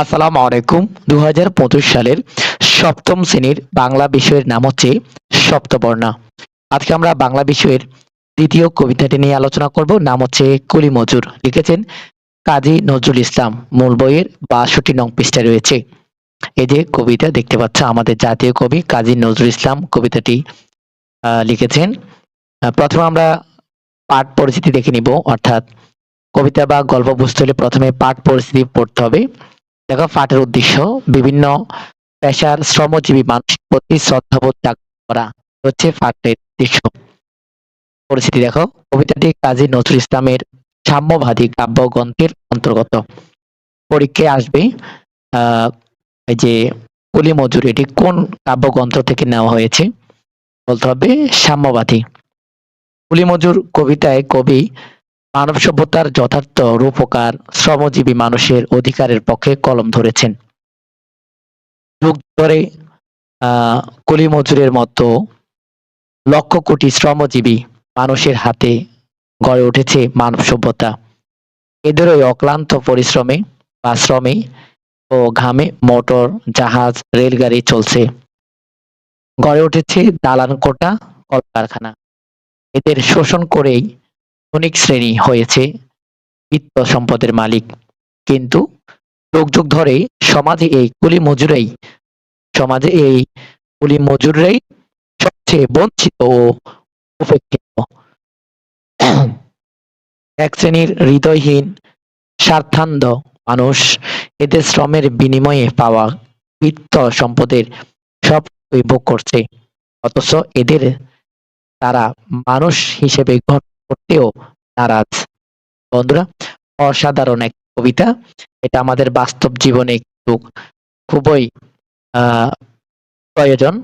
আসসালামু আলাইকুম। দু হাজার পঁচিশ সালের সপ্তম শ্রেণির বাংলা বিষয়ের নাম হচ্ছে সপ্তবর্ণা। আজকে আমরা বাংলা বিষয়ের দ্বিতীয় কবিতাটি নিয়ে আলোচনা করব, নাম হচ্ছে কুলি মজুর। লিখেছেন কাজী নজরুল ইসলাম। মূল বইয়ের বাষট্টি নং পৃষ্ঠায় রয়েছে। এই যে কবিতা দেখতে পাচ্ছ, আমাদের জাতীয় কবি কাজী নজরুল ইসলাম কবিতাটি লিখেছেন। প্রথমে আমরা পাঠ পরিস্থিতি দেখে নিব, অর্থাৎ কবিতা বা গল্প বুঝতে হলে প্রথমে পাঠ পরিস্থিতি পড়তে হবে। দেখো পাঠের উদ্দেশ্য বিভিন্ন পেশার শ্রমজীবী মানুষের প্রতি শ্রদ্ধাবোধ জাগ্রত করা হচ্ছে পাঠের উদ্দেশ্য। পরিস্থিতি দেখো, কবিতাটি কাজী নজরুল ইসলামের সাম্যবাদী কাব্যগ্রন্থের অন্তর্গত। পরীক্ষায় আসবে, আহ যে কলি মজুর, এটি কোন কাব্যগ্রন্থ থেকে নেওয়া হয়েছে? বলতে হবে সাম্যবাদী। কলি মজুর কবিতায় কবি মানব সভ্যতার যথার্থ রূপকার শ্রমজীবী মানুষের অধিকারের পক্ষে কলম ধরেছেন। যুগ ধরে আহ মতো লক্ষ কোটি শ্রমজীবী মানুষের হাতে গড়ে উঠেছে মানব সভ্যতা। এদেরই অক্লান্ত পরিশ্রমে বা শ্রমে ও ঘামে মোটর, জাহাজ, রেলগাড়ি চলছে। গড়ে উঠেছে দালান কোটা কলকারখানা। এদের শোষণ করেই ধনিক শ্রেণি হয়েছে বিত্ত সম্পদের মালিক। কিন্তু যুগ যুগ ধরে সমাজে এই কুলি মজুরাই, সমাজে এই কুলি মজুররাই সবচেয়ে বঞ্চিত ও উপেক্ষিত। এক শ্রেণির হৃদয়হীন, স্বার্থান্ধ মানুষ এদের শ্রমের বিনিময়ে পাওয়া বিত্ত সম্পদের সব ভোগ করছে। অথচ এদের তারা মানুষ হিসেবে গ্রহণ করতেও নারাজ। বন্ধুরা, অসাধারণ এক কবিতা। এটা আমাদের বাস্তব জীবনে কিন্তু খুবই প্রয়োজন।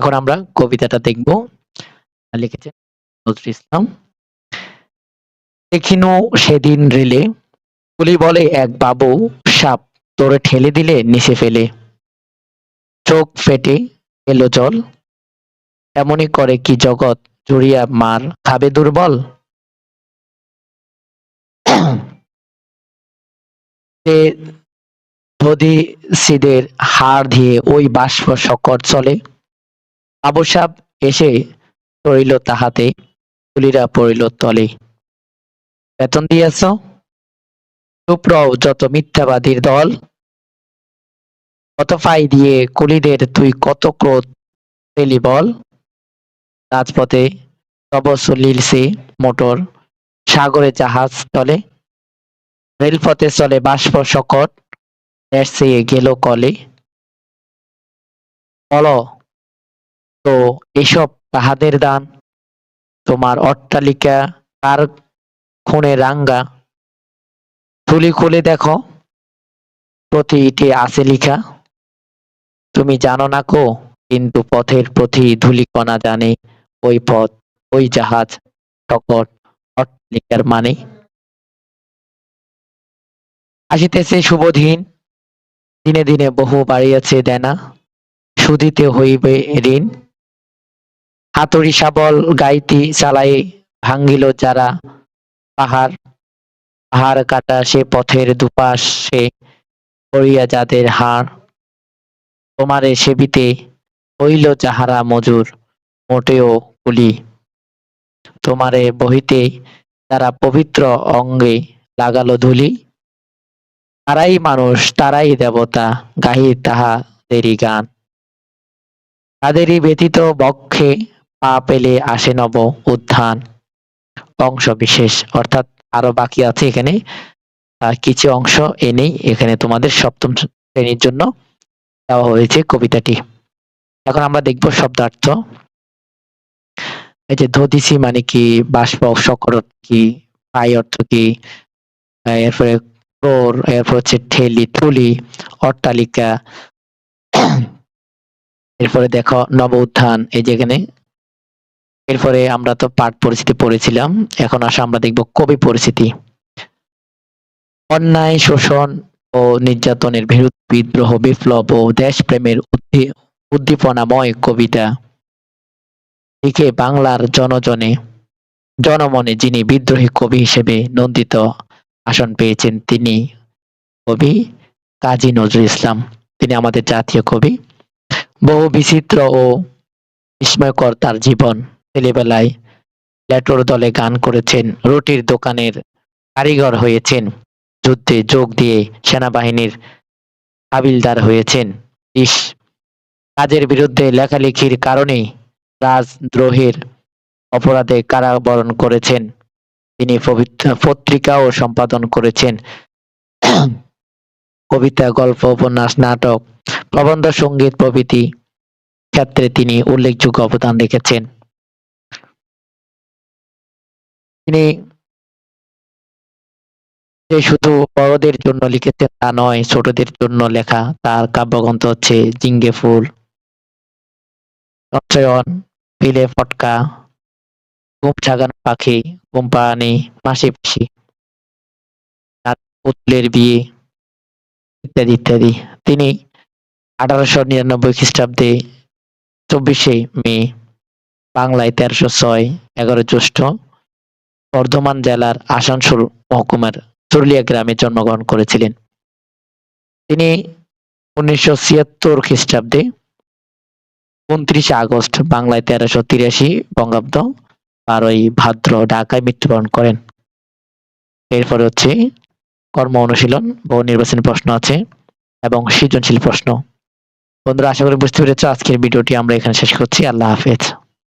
এখন আমরা কবিতাটা দেখব। লিখেছেন নজরুল ইসলাম। দেখিনু সেদিন রেলে পুলি বলে এক বাবু, সাপ তোরে ঠেলে দিলে নিচে ফেলে। চোখ ফেটে এলো জল, এমনই করে কি জগৎ জুড়িয়া মার, খাবে দুর্বল? সিদের হাড় দিয়ে ওই বাষ্প সকট চলে। আবু সাপ এসে পড়িল তাহাতে, তুলিরা পড়িল তলে। বেতন দিয়াছ? চুপ যত মিথ্যাবাদীর দল। কত ফাই দিয়ে কুলিদের তুই কত ক্রোধ বল? রাজপথে তব সলিলসে মোটর, সাগরে জাহাজ চলে, রেলপথে চলে বাষ্প দেশ গেল কলে। বল, তো এসব তাহাদের দান? তোমার অট্টালিকা কার খুনে রাঙ্গা? থুলি খুলে দেখো প্রতি ইটে আছে লিখা। তুমি জানো না কো, কিন্তু পথের প্রতি ধূলিকণা জানে। ওই পথ, ওই জাহাজ টকর অট্টালিকার মানে। আসিতেছে শুভদিন। দিনে দিনে বহু বাড়িয়াছে দেনা, সুদিতে হইবে ঋণ। হাতুড়ি সাবল গাইতি চালাই ভাঙ্গিল যারা পাহাড় পাহাড় কাটা সে পথের দুপাশে করিয়া যাদের হাড়। তোমারে সেবিতে হইল যাহারা মজুর, মোটেও কুলি তোমারে বহিতে তারা পবিত্র অঙ্গে লাগালো ধুলি, তারাই মানুষ, তারাই দেবতা, গাহি তাহাদেরই গান। তাদেরই ব্যতীত বক্ষে পা পেলে আসে নব উত্থান। অংশ বিশেষ, অর্থাৎ আরও বাকি আছে এখানে। কিছু অংশ এনেই এখানে তোমাদের সপ্তম শ্রেণির জন্য দেওয়া হয়েছে কবিতাটি। এখন আমরা দেখব শব্দার্থ। এই যে ধদিসি মানে কি? বাষ্প সকর কি? পাই অর্থ কি? এরপরে ক্রোর, এরপর হচ্ছে ঠেলি তুলি অট্টালিকা। এরপরে দেখো নব উত্থান, এই যেখানে এরপরে আমরা তো পাঠ পরিস্থিতি পড়েছিলাম, এখন আসা আমরা দেখব কবি পরিস্থিতি অন্যায়, শোষণ ও নির্যাতনের বিরুদ্ধে বিদ্রোহ, বিপ্লব ও দেশপ্রেমের উদ্দী- উদ্দীপনাময় কবিতা। লিখে বাংলার জনজনে, জনমনে যিনি বিদ্রোহী কবি হিসেবে নন্দিত আসন পেয়েছেন তিনি কবি কাজী নজরুল ইসলাম। তিনি আমাদের জাতীয় কবি। বহু বিচিত্র ও বিস্ময়কর তার জীবন। ছেলেবেলায় ল্যাটোর দলে গান করেছেন, রুটির দোকানের কারিগর হয়েছেন, যুদ্ধে যোগ দিয়ে সেনাবাহিনীর হাবিলদার হয়েছেন। ইস, কাজের বিরুদ্ধে লেখালেখির কারণে রাজদ্রোহের অপরাধে কারাবরণ করেছেন। তিনি পত্রিকাও সম্পাদন করেছেন। কবিতা, গল্প, উপন্যাস, নাটক, প্রবন্ধ, সংগীত প্রভৃতি ক্ষেত্রে তিনি উল্লেখযোগ্য অবদান রেখেছেন। তিনি যে শুধু বড়দের জন্য লিখেছেন তা নয়, ছোটদের জন্য লেখা তার কাব্যগ্রন্থ হচ্ছে জিঙ্গে ফুল পিলে ফটকা ঘুম ছাগানো পাখি ঘুম পাড়ানি, মাসি পিসি পুতুলের বিয়ে, ইত্যাদি ইত্যাদি। তিনি আঠারোশো নিরানব্বই খ্রিস্টাব্দে চব্বিশে মে, বাংলায় তেরোশো ছয় এগারো জ্যৈষ্ঠ, বর্ধমান জেলার আসানসোল মহকুমার চরলিয়া গ্রামে জন্মগ্রহণ করেছিলেন। তিনি উনিশশো ছিয়াত্তর খ্রিস্টাব্দে উনত্রিশে আগস্ট বাংলায় তেরোশো তিরাশি বঙ্গাব্দ বারোই ভাদ্র ঢাকায় মৃত্যুবরণ করেন। এরপরে হচ্ছে কর্ম অনুশীলন বহু নির্বাচনী প্রশ্ন আছে এবং সৃজনশীল প্রশ্ন। বন্ধুরা, আশা করি বুঝতে পেরেছ। আজকের ভিডিওটি আমরা এখানে শেষ করছি। আল্লাহ হাফেজ।